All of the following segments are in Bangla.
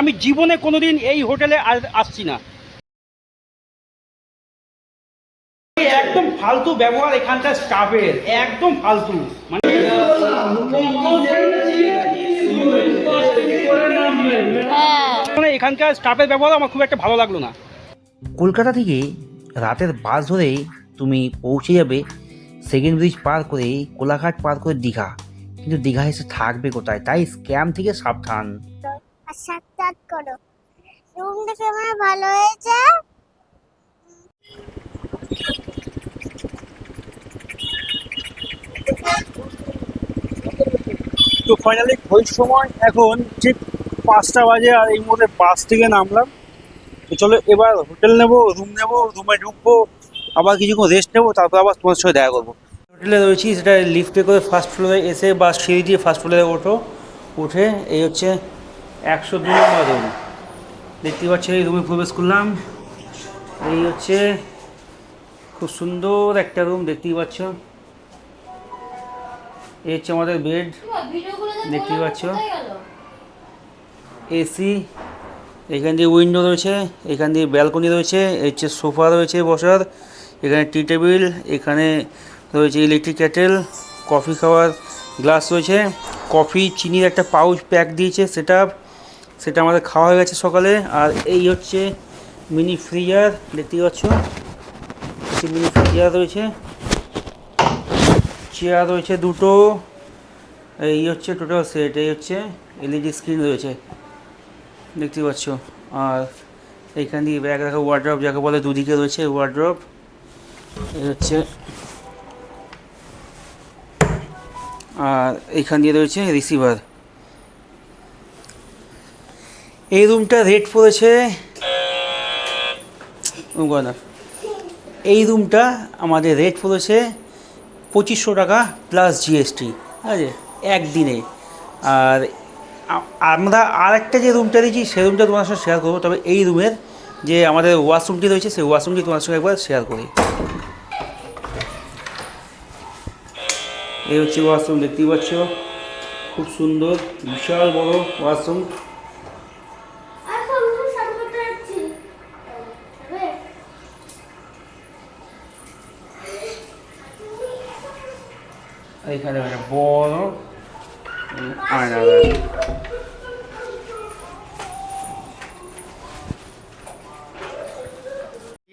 আমি জীবনে কোনোদিন এই হোটেলে আর আসছি না। একদম ফালতু ব্যবহার এখানকার স্টাফের, একদম ফালতু। মানে মানে এখানকার স্টাফের ব্যবহার আমার খুব একটা ভালো লাগল না। কলকাতা থেকে রাতের বাস ধরে তুমি পৌঁছে যাবে সেকেন্ড ব্রিজ পার করে, কোলাঘাট পার করে দীঘা। কিন্তু দীঘা এসে থাকবে কোথায়? তাই স্ক্যাম থেকে সাবধান। আর সাক্ষাৎ করো। রুম দেখে আমার ভালো হয়েছে। তো ফাইনালি ওই সময় এখন ঠিক পাঁচটা বাজে আর এই মুহূর্তে বাস থেকে নামলাম। তো চলো এবার হোটেল নেব রুম নেব রুমে ঢুকবো আবার কিছুক্ষণ রেস্ট নেব তারপর আবার তোমার সাথে দেখা করব। হোটেলে রয়েছি সেটা লিফটে করে ফার্স্ট ফ্লোরে এসে বা সিঁড়ি দিয়ে ফার্স্ট ফ্লোরে ওঠো উঠে এই হচ্ছে একশো দু নম্বর রুম দেখতে পাচ্ছ এই রুমে প্রবেশ করলাম। এই হচ্ছে খুব সুন্দর একটা রুম দেখতেই পাচ্ছ। এই হচ্ছে আমাদের বেড দেখতেই পাচ্ছ। এসি এখান দিয়ে উইন্ডো রয়েছে, এখান দিয়ে ব্যালকনি রয়েছে, এই হচ্ছে সোফা রয়েছে বসার, এখানে টি টেবিল এখানে রয়েছে ইলেকট্রিক ক্যাটেল কফি খাওয়ার গ্লাস রয়েছে। কফি চিনির একটা পাউচ প্যাক দিয়েছে সেটা সেটা আমাদের খাওয়া হয়ে গেছে সকালে। আর এই হচ্ছে মিনি ফ্রিজার দেখতেই পাচ্ছ? মিনি ফ্রিজার রয়েছে। চেয়ার রয়েছে দুটো। এই হচ্ছে টোটাল সেট এই হচ্ছে এলইডি স্ক্রিন রয়েছে। দেখতে পাচ্ছ? আর এইখান দিয়ে ব্যাগ রাখা ওয়ার্ড্রপ যাকে বলে দুদিকে রয়েছে ওয়ার্ড্রপ এই হচ্ছে। আর এইখান দিয়ে রয়েছে রিসিভার এই রুমটা রেট পড়েছে। এই রুমটা আমাদের রেট পড়েছে পঁচিশশো টাকা প্লাস জিএসটি ঠিক আছে? একদিনে। আর আমরা আর একটা যে রুমটা দিয়েছি সেই রুমটা তোমার সঙ্গে শেয়ার করব। তবে এই রুমের যে আমাদের ওয়াশরুমটি রয়েছে, সেই ওয়াশরুমটি তোমার সঙ্গে একবার শেয়ার করি। এই হচ্ছে ওয়াশরুম দেখতেই পাচ্ছ? খুব সুন্দর, বিশাল বড় ওয়াশরুম আর ফোন সার্ভ করতে যাচ্ছি এইখানে একটা বড় উম, আয়না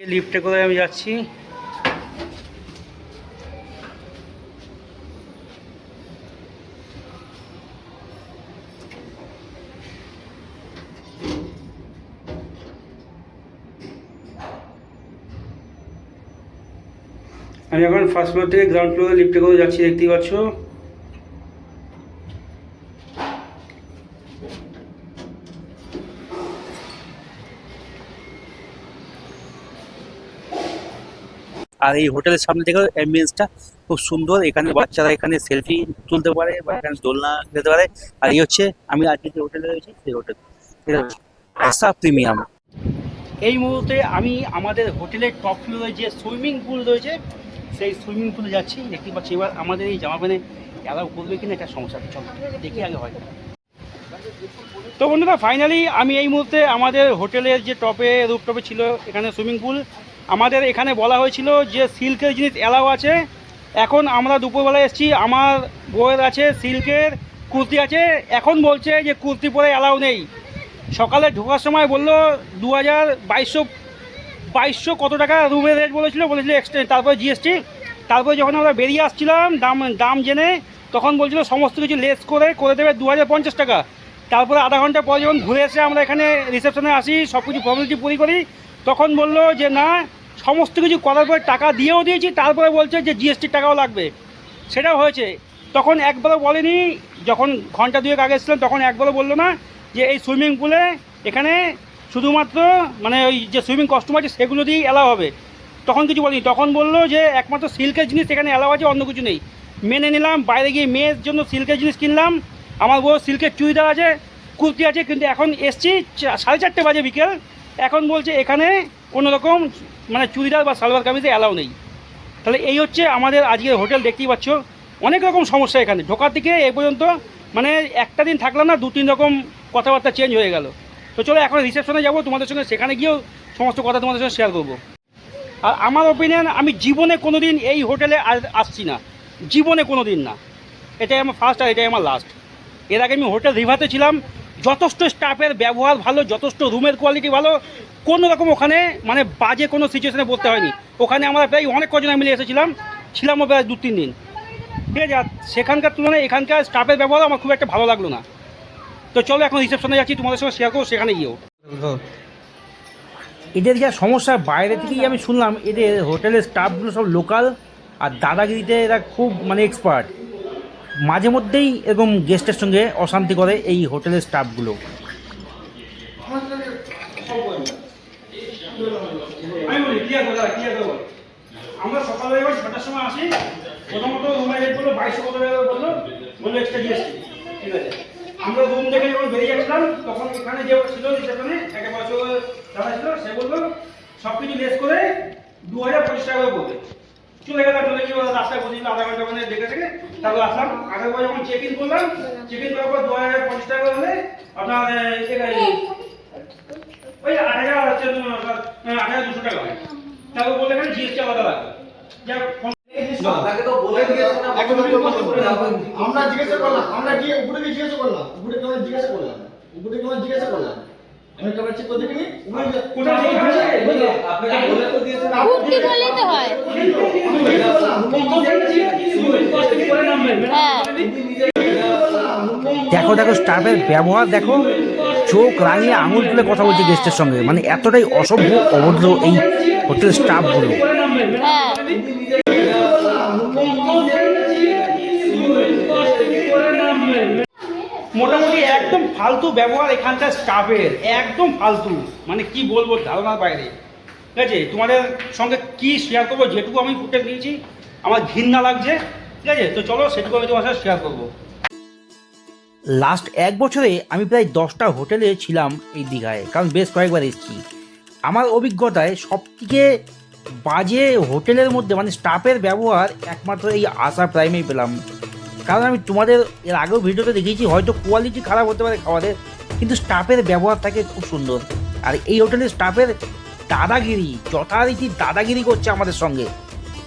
লিফটে করে আমি যাচ্ছি? আমি এখন ফার্স্ট ফ্লোর থেকে গ্রাউন্ড ফ্লোরে লিফটে করে যাচ্ছি দেখতেই পাচ্ছ? আর এই হোটেলের সামনে থেকে অ্যাম্বিয়েন্সটা খুব সুন্দর। এখানে বাচ্চারা এখানে সেলফি তুলতে পারে বা এখানে দোলনা খেতে পারে। আর এই হচ্ছে আমি আজকে যে হোটেলে রয়েছি সেই হোটেল। এটা আশা প্রিমিয়াম। এই মুহূর্তে আমি আমাদের হোটেলের টপ ফ্লোরে যে সুইমিং পুল রয়েছে সেই সুইমিং পুলে যাচ্ছি দেখতে পাচ্ছি এবার আমাদের এই জামা প্যান্টে অ্যালাউ করবে কিনা একটা সমস্যা চল, দেখি আগে হয়। তো বন্ধুরা ফাইনালি আমি এই মুহূর্তে আমাদের হোটেলের যে টপে রুপ টপে ছিল এখানে সুইমিং পুল আমাদের এখানে বলা হয়েছিল যে সিল্কের জিনিস অ্যালাউ আছে। এখন আমরা দুপুরবেলা এসেছি, আমার বইয়ের আছে সিল্কের কুর্তি আছে, এখন বলছে যে কুর্তি পরে অ্যালাউ নেই। সকালে ঢোকার সময় বলল দু হাজার বাইশশো বাইশশো কত টাকা রুমের রেট বলেছিল বলেছিল এক্সট্রা তারপরে জিএসটি তারপরে যখন আমরা বেরিয়ে আসছিলাম, দাম দাম জেনে তখন বলছিল সমস্ত কিছু লেস করে করে দেবে দু হাজার পঞ্চাশ টাকা। তারপরে আধা ঘণ্টা পর যখন ঘুরে এসে আমরা এখানে রিসেপশনে আসি সব কিছু ফর্মালিটি পুরি করি, তখন বলল যে, না, সমস্ত কিছু করার পরে টাকা দিয়েও দিয়েছি, তারপরে বলছে যে জিএসটির টাকাও লাগবে। সেটাও হয়েছে। তখন একবারও বলেনি, যখন ঘণ্টা দুয়েক আগে এসেছিলাম, তখন একবারও বলল না যে, এই সুইমিং পুলে এখানে শুধুমাত্র মানে ওই যে সুইমিং কস্টিউম আছে, সেগুলো দিয়েই অ্যালাউ হবে। তখন কিছু বলিনি। তখন বলল যে একমাত্র সিল্কের জিনিস এখানে অ্যালাউ আছে, অন্য কিছু নেই। মেনে নিলাম, বাইরে গিয়ে মেয়ের জন্য সিল্কের জিনিস কিনলাম। আমার বউ সিল্কের চুড়িদার আছে, কুর্তি আছে, কিন্তু এখন এসছি সাড়ে চারটে বাজে বিকেল। এখন বলছে এখানে কোনো রকম মানে চুড়িদার বা সালোয়ার কামিজে অ্যালাউ নেই। তাহলে এই হচ্ছে আমাদের আজকের হোটেল, দেখতেই পাচ্ছ। অনেক রকম সমস্যা এখানে। ঢোকার থেকে এ পর্যন্ত মানে একটা দিন থাকলাম না দু তিন রকম কথাবার্তা চেঞ্জ হয়ে গেল। তো চলো এখন রিসেপশনে যাব, তোমাদের সঙ্গে সেখানে গিয়েও সমস্ত কথা তোমাদের সঙ্গে শেয়ার করব। আর আমার ওপিনিয়ন আমি জীবনে কোনো দিন এই হোটেলে আস- আসছি না। জীবনে কোনো দিন না। এটাই আমার ফার্স্ট আর এটাই আমার লাস্ট এর আগে আমি হোটেল রিভাতে ছিলাম। যথেষ্ট স্টাফের ব্যবহার ভালো, যথেষ্ট রুমের কোয়ালিটি ভালো। কোনো রকম ওখানে মানে বাজে কোনো সিচুয়েশনে পড়তে হয়নি। ওখানে আমরা প্রায় অনেক কজন মিলে এসেছিলাম। ছিলামও প্রায় দু তিন দিন। ঠিক আছে সেখানকার তুলনায় এখানকার স্টাফের ব্যবহার আমার খুব একটা ভালো লাগল না। তো চলো এখন রিসেপশনে যাচ্ছি, তোমাদের সঙ্গে শেয়ার করব, সেখানে গিয়েও। এদের যা সমস্যা, বাইরে থেকেই আমি শুনলাম, এদের হোটেলের স্টাফগুলো সব লোকাল আর দাদাগিরিতে এরা খুব মানে এক্সপার্ট মাঝে মধ্যেই এরকম গেস্টের সঙ্গে অশান্তি করে এই হোটেলের স্টাফগুলো করে করে। আমরা ছটার সময় আসি, প্রথমত এক্সট্রা জিএসটি ঠিক আছে। আমরা রুম থেকে যখন বেরিয়ে যাচ্ছিলাম তখন এখানে যে ছিল রিসেপশনে, একটা বছর দাদা ছিল, সে বলল সব কিছু লেস করে দু হাজার পঁচিশ টাকা করে চলে গেলাম, চলে গিয়ে রাস্তায় বসে আধা ঘণ্টা ওখানে দেখে থেকে তারপর আসলাম। আসার পর যখন চেক ইন করলাম চেক ইন করার পর দু হাজার পঁচিশ টাকা হলে আপনার ওই আট হাজার হচ্ছে, আট হাজার দুশো টাকা হয়। তারপর বললে, এখানে জিএসটি আলাদা লাগবে। যা একদম একদম আমরা জিজ্ঞাসা করলাম আমরা গিয়ে উপরে গিয়ে জিজ্ঞাসা করলাম উপরে কেমন জিজ্ঞাসা করলাম উপরে কেমন জিজ্ঞাসা করলাম। আমি কেমন চেক করে দেখিনি উপরে যে- কোথায় চেক হয়েছে? ভর্তি করলেই তো হয়? হ্যাঁ। দেখো দেখো স্টাফের ব্যবহার দেখো চোখ রাঙিয়ে আঙুল তুলে কথা বলছে গেস্টের সঙ্গে। মানে এতটাই অসভ্য অভদ্র এই হোটেল স্টাফগুলো। হ্যাঁ একদম ফালতু ব্যবহার এখানকার স্টাফের একদম ফালতু। মানে কি বলব ধারণার বাইরে। ঠিক আছে? তোমাদের সঙ্গে কি শেয়ার করব যেটুকু আমি ফুটেজ দিয়েছি আমার ঘৃণা লাগছে। ঠিক আছে? তো চলো সেটুকু আমি তোমার সাথে শেয়ার করব। লাস্ট এক বছরে আমি প্রায় দশটা হোটেলে ছিলাম এই দীঘায়, কারণ বেশ কয়েকবার এসেছি। আমার অভিজ্ঞতায় সবথেকে বাজে হোটেলের মধ্যে মানে স্টাফের ব্যবহার একমাত্র এই আশা প্রাইমেই পেলাম। কারণ আমি তোমাদের এর আগেও ভিডিওতে দেখেছি হয়তো কোয়ালিটি খারাপ হতে পারে খাবারের, কিন্তু স্টাফের ব্যবহার থাকে খুব সুন্দর। আর এই হোটেলের স্টাফের দাদাগিরি, যথারীতি দাদাগিরি করছে আমাদের সঙ্গে।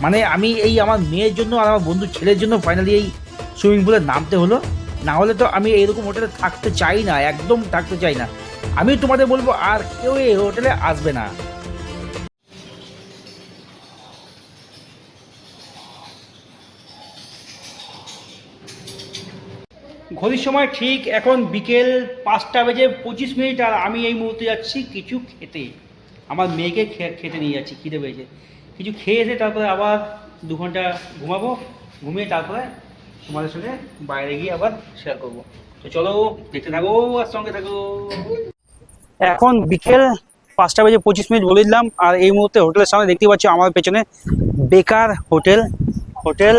মানে আমি এই আমার মেয়ের জন্য আর আমার বন্ধুর ছেলের জন্য ফাইনালি এই সুইমিং পুলে নামতে হলো। না হলে তো আমি এইরকম হোটেলে থাকতে চাই না, একদম থাকতে চাই না। আমি তোমাদের বলব, আর কেউ এই হোটেলে আসবে না। ঘড়ির সময় ঠিক এখন বিকেল পাঁচটা বেজে পঁচিশ মিনিট আর আমি এই মুহূর্তে যাচ্ছি কিছু খেতে। আমার মেয়েকে খেতে নিয়ে যাচ্ছি, খিদে পেয়েছে। কিছু খেয়ে এসে তারপরে আবার দু ঘণ্টা ঘুমাবো, ঘুমিয়ে তারপরে তোমাদের সঙ্গে বাইরে গিয়ে আবার শেয়ার করব। তো চলো দেখতে থাকো আর সঙ্গে থাকো। এখন বিকেল পাঁচটা বেজে পঁচিশ মিনিট বলে দিলাম আর এই মুহূর্তে হোটেলের সামনে দেখতে পাচ্ছি আমার পেছনে বেকার hotel. Hotel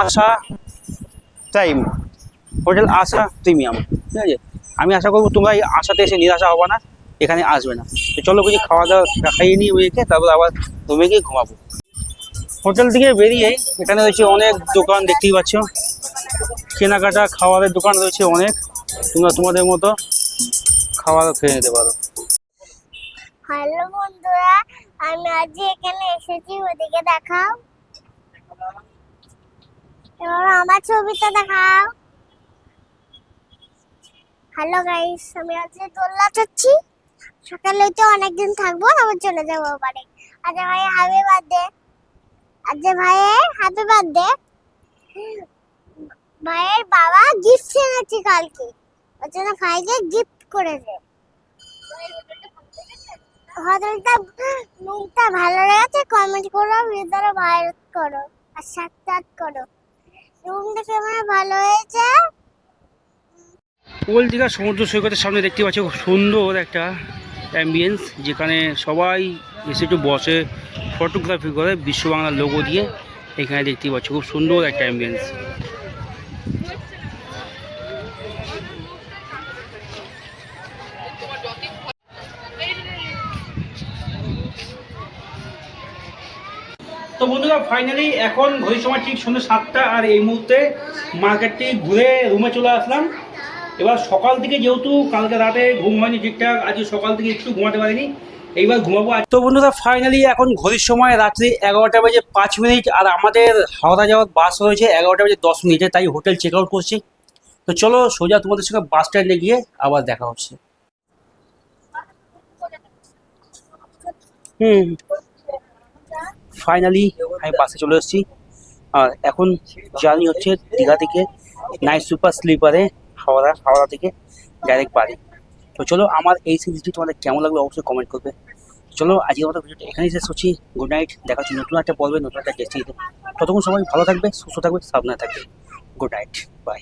Asha time. Hotel Asha premium, ঠিক আছে? আমি আশা করব তোমরা এই আশাতে এসে নিরাশা হবে না, এখানে আসবে না। তো চলো কিছু খাওয়া দাওয়া খাইয়ে নিই ওইকে তারপর আবার রুমে গিয়ে ঘুমাবো। হোটেল থেকে বেরিয়ে এখানে রয়েছে অনেক দোকান দেখতেই পাচ্ছ। কেনাকাটা খাবারের দোকান রয়েছে অনেক। তোমরা তোমাদের মতো খাবারও খেয়ে নিতে পারো। হ্যালো বন্ধুরা, আমি আজ এখানে এসেছি, ওদিকে দেখাও। আমার ছবিটা দেখাও। হ্যালো গাইস, আমি আজকে দোলনা চড়ছি সকালে তো অনেকদিন থাকব আবার চলে যাব বাড়ি। আজ ভাই হ্যাপি বার্থডে আজ ভাইয়ের হ্যাপি বার্থডে ভাইয়ের বাবা গিফট এনেছে কালকে, ওর জন্য ভাইকে গিফট করেছে। হোটেলটা মুখটা ভালো লেগেছে কমেন্ট করো, ভিতরে ভাইরাল করো, আর সাবস্ক্রাইব করো। রুমটা কেমন ভালো হয়েছে? ওল দীঘা সমুদ্র সৈকতের সামনে দেখতে পাচ্ছি, খুব সুন্দর একটা অ্যাম্বিয়েন্স যেখানে সবাই এসে একটু বসে ফটোগ্রাফি করে, বিশ্ব বাংলার লোগো দিয়ে এখানে দেখতে পাচ্ছি, খুব সুন্দর একটা অ্যাম্বিয়েন্স তো বন্ধুরা ফাইনালি এখন ঘড়ির সময় ঠিক সন্ধ্যে সাতটা, আর এই মুহূর্তে মার্কেটটি ঘুরে রুমে চলে আসলাম। এবার সকাল থেকে যেহেতু কালকে রাতে ঘুম হয়নি ঠিকঠাক, আজকে সকাল থেকে একটু ঘুমাতে পারিনি, এইবার ঘুমাবো তো বন্ধুরা ফাইনালি এখন ঘড়ির সময় রাত্রি এগারোটা বাজে পাঁচ মিনিট, আর আমাদের হাওড়া যাওয়ার বাস রয়েছে এগারোটা বাজে দশ মিনিটে, তাই হোটেল চেক আউট করছি। তো চলো, সোজা তোমাদের সঙ্গে বাস স্ট্যান্ডে গিয়ে আবার দেখা হচ্ছে। হুম ফাইনালি আমি বাসে চলে এসেছি। আর এখন জার্নি হচ্ছে দীঘা থেকে নাইট সুপার স্লিপারে হাওড়া হাওড়া থেকে ডাইরেক্ট বাড়ি। তো চলো আমার এই সিরিজটি তোমাদের কেমন লাগল অবশ্যই কমেন্ট করবে। চলো আজকে আমাদের ভিডিওটা এখানেই শেষ করছি। গুড নাইট দেখা হচ্ছে নতুন একটা পর্বে, নতুন একটা ডেস্টিনিতে ততক্ষণ সবাই ভালো থাকবে, সুস্থ থাকবে, সাবধানে থাকবে। Good night bye